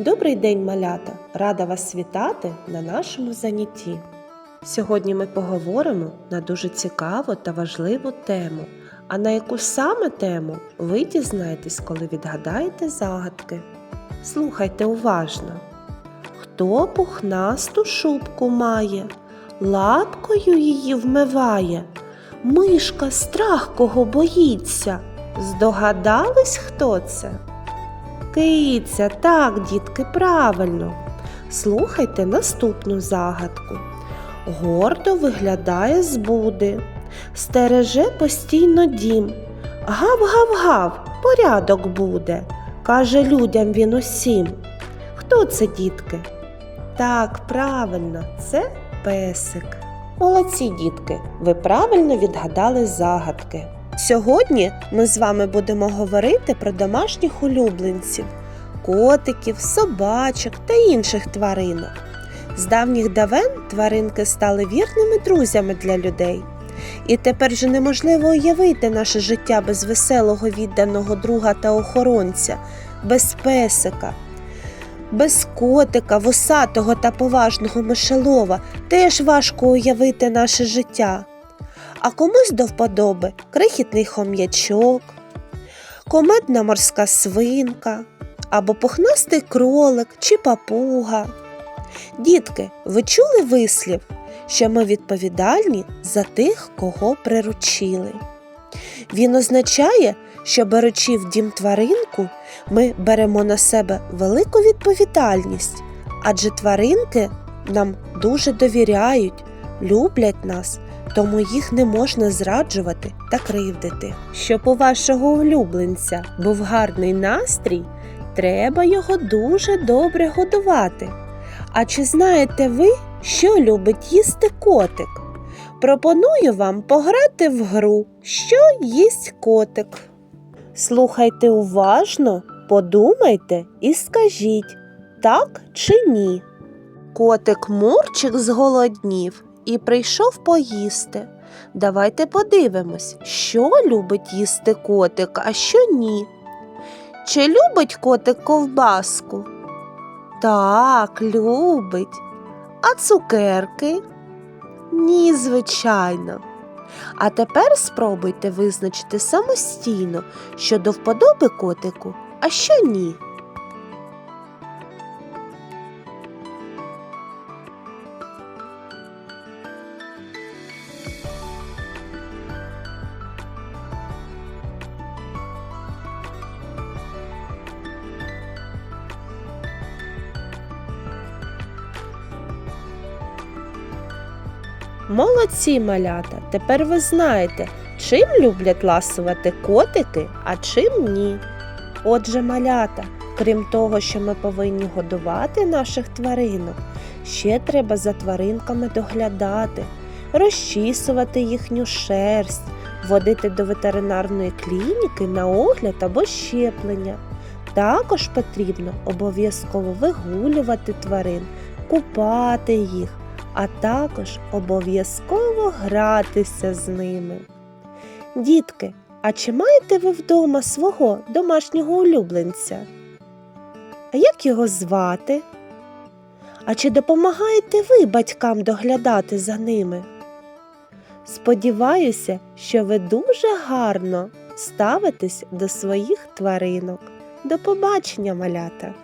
Добрий день, малята! Рада вас вітати на нашому занятті. Сьогодні ми поговоримо на дуже цікаву та важливу тему. А на яку саме тему ви дізнаєтесь, коли відгадаєте загадки. Слухайте уважно. Хто пухнасту шубку має, лапкою її вмиває, мишка страх кого боїться. Здогадались, хто це? Киця, так, дітки, правильно. Слухайте наступну загадку. Гордо виглядає з буди, стереже постійно дім. Гав-гав-гав, порядок буде, каже людям він усім. Хто це, дітки? Так, правильно, це песик. Молодці, дітки, ви правильно відгадали загадки. Сьогодні ми з вами будемо говорити про домашніх улюбленців, котиків, собачок та інших тваринок. З давніх давен тваринки стали вірними друзями для людей. І тепер же неможливо уявити наше життя без веселого відданого друга та охоронця, без песика. Без котика, вусатого та поважного мишелова теж важко уявити наше життя. А комусь до вподоби крихітний хом'ячок, комедна морська свинка або пухнастий кролик чи папуга. Дітки, ви чули вислів, що ми відповідальні за тих, кого приручили? Він означає, що беручи в дім тваринку, ми беремо на себе велику відповідальність, адже тваринки нам дуже довіряють, люблять нас, тому їх не можна зраджувати та кривдити. Щоб у вашого улюбленця був гарний настрій, треба його дуже добре годувати. А чи знаєте ви, що любить їсти котик? Пропоную вам пограти в гру, що їсть котик. Слухайте уважно, подумайте і скажіть, так чи ні. Котик Мурчик зголоднів і прийшов поїсти. Давайте подивимось, що любить їсти котик, а що ні. Чи любить котик ковбаску? Так, любить. А цукерки? Ні, звичайно. А тепер спробуйте визначити самостійно, що до вподоби котику, а що ні. Молодці малята, тепер ви знаєте, чим люблять ласувати котики, а чим ні. Отже, малята, крім того, що ми повинні годувати наших тваринок, ще треба за тваринками доглядати, розчісувати їхню шерсть, водити до ветеринарної клініки на огляд або щеплення. Також потрібно обов'язково вигулювати тварин, купати їх а також обов'язково гратися з ними. Дітки, а чи маєте ви вдома свого домашнього улюбленця? А як його звати? А чи допомагаєте ви батькам доглядати за ними? Сподіваюся, що ви дуже гарно ставитесь до своїх тваринок. До побачення, малята!